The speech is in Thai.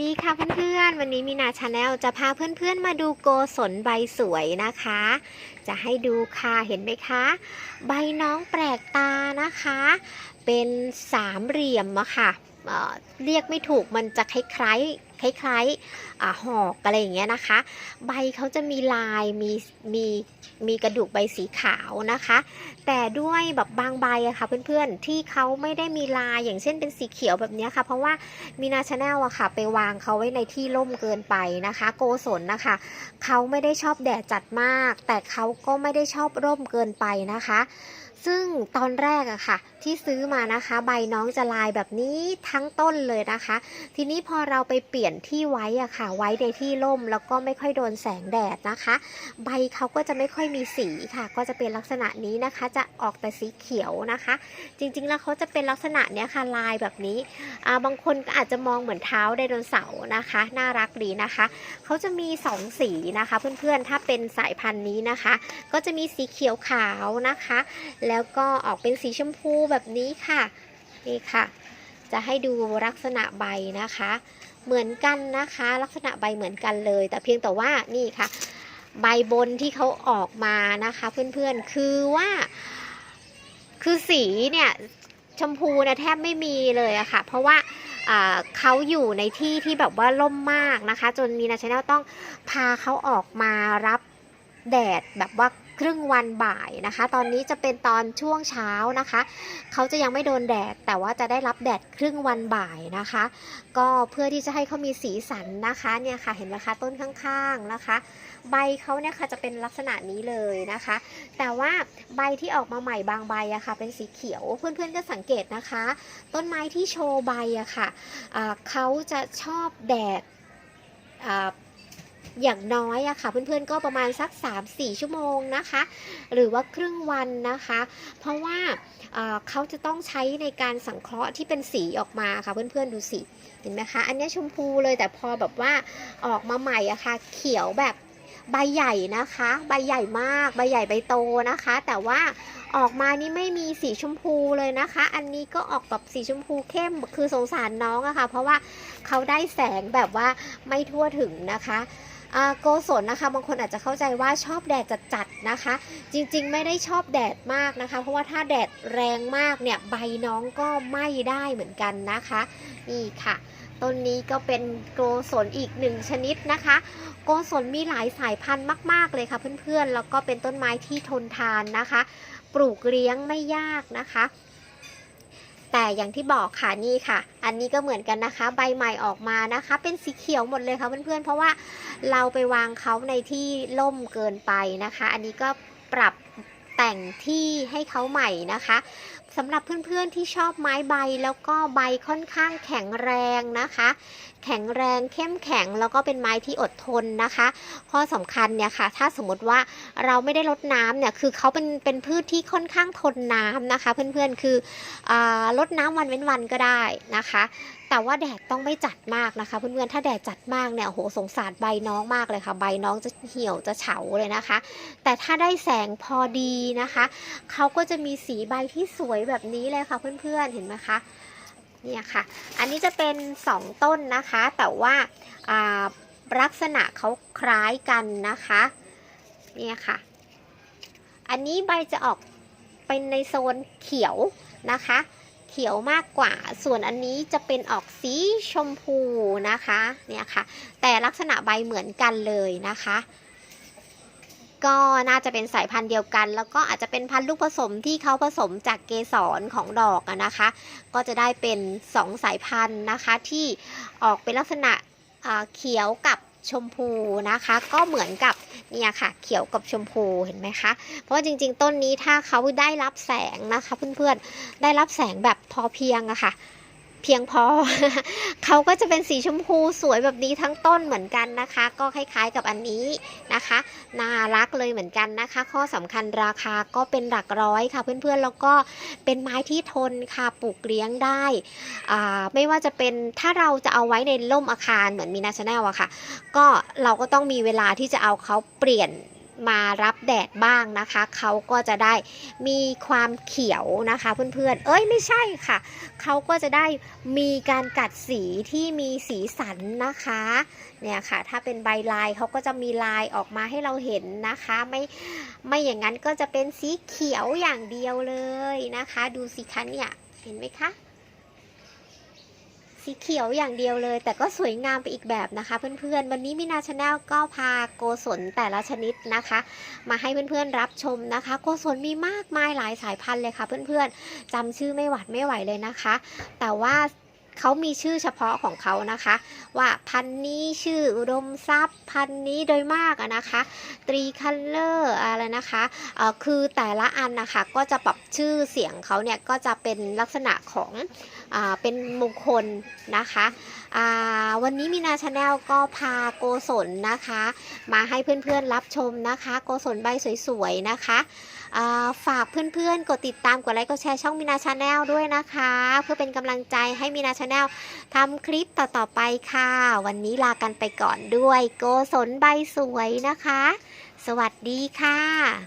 ดีค่ะเพื่อนๆ วันนี้มีนาชาแนลจะพาเพื่อนๆ มาดูโกศลใบสวยนะคะ จะให้ดูค่ะเห็นไหมคะ ใบน้องแปลกตานะคะ เป็นสามเหลี่ยมอะค่ะเออเรียกไม่ถูกมันจะคล้ายๆ คล้ายๆหอกอะไรอย่างเงี้ยนะคะ ใบเขาจะมีลายมีมีมีกระดูกใบสีขาวนะคะ แต่ด้วยแบบบางใบอะค่ะเพื่อนๆที่เขาไม่ได้มีลายอย่างเช่นเป็นสีเขียวแบบเนี้ยค่ะ เพราะว่ามีนาชาแนลอะค่ะ ไปวางเขาไว้ในที่ร่มเกินไปนะคะ โกศลนะคะเขาไม่ได้ชอบแดดจัดมาก แต่เขาก็ไม่ได้ชอบร่มเกินไปนะคะ ซึ่งตอนแรกอะค่ะ ที่ซื้อมานะคะ ใบน้องจะลายแบบนี้ทั้งต้นเลยนะคะ ทีนี้พอเราไปเปลี่ยนที่ไว้อะค่ะ ไว้ในที่ร่มแล้วก็ไม่ค่อยโดนแสงแดดนะคะ ใบเขาก็จะไม่ค่อยมีสีค่ะ ก็จะเป็นลักษณะนี้นะคะ จะออกแต่สีเขียวนะคะ จริงๆแล้วเขาจะเป็นลักษณะเนี้ยค่ะลายแบบนี้อ่าบางคนก็อาจจะมองเหมือนเท้าไดโนเสาร์นะคะ น่ารักดีนะคะเขาจะมีสองสีนะคะ เพื่อนๆถ้าเป็นสายพันธุ์นี้นะคะ ก็จะมีสีเขียวขาวนะคะ แล้วก็ออกเป็นสีชมพูแบบแบบนี้ค่ะนี่ค่ะ จะให้ดูลักษณะใบนะคะ เหมือนกันนะคะ ลักษณะใบเหมือนกันเลย แต่เพียงแต่ว่านี่ค่ะ ใบบนที่เขาออกมานะคะ เพื่อนๆคือว่า คือสีเนี่ยชมพูเนี่ยแทบไม่มีเลยอะค่ะ เพราะว่าอ่าเขาอยู่ในที่ที่แบบว่าร่มมากนะคะ จนมีนาชาแนลต้องพาเขาออกมารับแดดแบบว่า ครึ่งวันบ่ายนะคะ ตอนนี้จะเป็นตอนช่วงเช้านะคะ เขาจะยังไม่โดนแดด แต่ว่าจะได้รับแดดครึ่งวันบ่ายนะคะ ก็เพื่อที่จะให้เขามีสีสันนะคะเนี่ยค่ะเห็นไหมคะต้นข้างๆนะคะ ใบเขาเนี่ยค่ะจะเป็นลักษณะนี้เลยนะคะ แต่ว่าใบที่ออกมาใหม่บางใบอะค่ะ เป็นสีเขียวเพื่อนๆก็สังเกตนะคะ ต้นไม้ที่โชว์ใบอะค่ะอ่าเขาจะชอบแดด อย่างน้อยอะค่ะเพื่อนๆก็ประมาณสัก 3-4 ชั่วโมงนะคะ หรือว่าครึ่งวันนะคะ เพราะว่าเขาจะต้องใช้ในการสังเคราะห์ที่เป็นสีออกมาค่ะเพื่อนๆดูสิเห็นไหมคะ อันนี้ชมพูเลยแต่พอแบบว่าออกมาใหม่อะค่ะเขียวแบบใบใหญ่นะคะ ใบใหญ่มากใบใหญ่ใบโตนะคะ แต่ว่าออกมานี่ไม่มีสีชมพูเลยนะคะ อันนี้ก็ออกแบบสีชมพูเข้มคือสงสารน้องอะค่ะ เพราะว่าเขาได้แสงแบบว่าไม่ทั่วถึงนะคะ โกศลนะคะ บางคนอาจจะเข้าใจว่าชอบแดดจัดๆนะคะ จริงๆ ไม่ได้ชอบแดดมากนะคะ เพราะว่าถ้าแดดแรงมากเนี่ยใบน้องก็ไหม้ได้เหมือนกันนะคะนี่ค่ะต้นนี้ก็เป็นโกศลอีกหนึ่งชนิดนะคะ โกศลมีหลายสายพันธุ์มาก ๆ เลยค่ะเพื่อนๆ แล้วก็เป็นต้นไม้ที่ทนทานนะคะ ปลูกเลี้ยงไม่ยากนะคะ แต่อย่างที่บอกค่ะนี่ค่ะ อันนี้ก็เหมือนกันนะคะ ใบใหม่ออกมานะคะ เป็นสีเขียวหมดเลยค่ะเพื่อนๆเพราะว่าเราไปวางเขาในที่ล่มเกินไปนะคะ อันนี้ก็ปรับแต่งที่ให้เขาใหม่นะคะ สำหรับเพื่อนๆที่ชอบไม้ใบแล้วก็ใบค่อนข้างแข็งแรงนะคะ แข็งแรงเข้มแข็งแล้วก็เป็นไม้ที่อดทนนะคะ ข้อสำคัญเนี่ยค่ะ ถ้าสมมติว่าเราไม่ได้ลดน้ำเนี่ยคือเขาเป็นเป็นพืชที่ค่อนข้างทนน้ำนะคะ เพื่อนๆคืออลดน้ำวันเว้นวันก็ได้นะคะแต่ว่าแดดต้องไม่จัดมากนะคะเพื่อนๆ ถ้าแดดจัดมากเนี่ยโหสงสารใบน้องมากเลยค่ะ ใบน้องจะเหี่ยวจะเฉาเลยนะคะ แต่ถ้าได้แสงพอดีนะคะ เขาก็จะมีสีใบที่สวยแบบนี้เลยค่ะเพื่อนๆเห็นไหมคะเนี่ยค่ะ อันนี้จะเป็น 2 ต้นนะคะ แต่ว่าลักษณะเขาคล้ายกันนะคะเนี่ยค่ะ อันนี้ใบจะออกเป็นในโซนเขียวนะคะ เขียวมากกว่า ส่วนอันนี้จะเป็นออกสีชมพูนะคะเนี่ยค่ะ แต่ลักษณะใบเหมือนกันเลยนะคะ ก็น่าจะเป็นสายพันธุ์เดียวกัน แล้วก็อาจจะเป็นพันธุ์ลูกผสมที่เขาผสมจากเกสรของดอกนะคะ ก็จะได้เป็น 2 สายพันธุ์นะคะที่ออกเป็นลักษณะเขียวกับชมพูนะคะ ก็เหมือนกับเนี่ยค่ะ เขียวกับชมพูเห็นไหมคะ เพราะว่าจริง ๆ ต้นนี้ถ้าเขาได้รับแสงนะคะ เพื่อนๆได้รับแสงแบบพอเพียงอะค่ะ เพียงพอ เขาก็จะเป็นสีชมพูสวยแบบนี้ทั้งต้นเหมือนกันนะคะ ก็คล้ายๆกับอันนี้นะคะ น่ารักเลยเหมือนกันนะคะ ข้อสำคัญราคาก็เป็นหลักร้อยค่ะ เพื่อนๆแล้วก็เป็นไม้ที่ทนค่ะปลูกเลี้ยงได้ไม่ว่าจะเป็นถ้าเราจะเอาไว้ในร่มอาคารเหมือนมีนาชาแนลอะค่ะ ก็เราก็ต้องมีเวลาที่จะเอาเขาเปลี่ยน มารับแดดบ้างนะคะ เขาก็จะได้มีความเขียวนะคะ เพื่อนๆ เอ้ยไม่ใช่ค่ะ เขาก็จะได้มีการกัดสีที่มีสีสันนะคะ เนี่ยค่ะ ถ้าเป็นใบลายเขาก็จะมีลายออกมาให้เราเห็นนะคะ ไม่ไม่อย่างนั้นก็จะเป็นสีเขียวอย่างเดียวเลยนะคะ ดูสิคะเนี่ย เห็นไหมคะ สีเขียวอย่างเดียวเลย แต่ก็สวยงามไปอีกแบบนะคะ เพื่อนๆ วันนี้มินาชาแนลก็พาโกศลแต่ละชนิดนะคะ มาให้เพื่อนๆรับชมนะคะ โกศลมีมากมายหลายสายพันธุ์เลยค่ะ เพื่อนๆจำชื่อไม่หวัดไม่ไหวเลยนะคะ แต่ว่า เขามีชื่อเฉพาะของเขานะคะ ว่าพันนี้ชื่ออุดมทรัพย์ พันนี้โดยมากนะคะตรีคัลเลอร์อะไรนะคะคือแต่ละอันนะคะก็จะปรับชื่อเสียงเขาเนี่ยก็จะเป็นลักษณะของอเป็นมงคลนะคะ วันนี้มีนาชาแนลก็พาโกศลนะคะ มาให้เพื่อนๆรับชมนะคะ โกศลใบสวยๆนะคะฝากเพื่อนๆ กดติดตามกดไลค์กดแชร์ช่องมินาชาแนลด้วยนะคะ เพื่อเป็นกำลังใจให้มินาชาแนลทำคลิปต่อๆไปค่ะ วันนี้ลากันไปก่อนด้วย โกศลใบสวยนะคะ สวัสดีค่ะ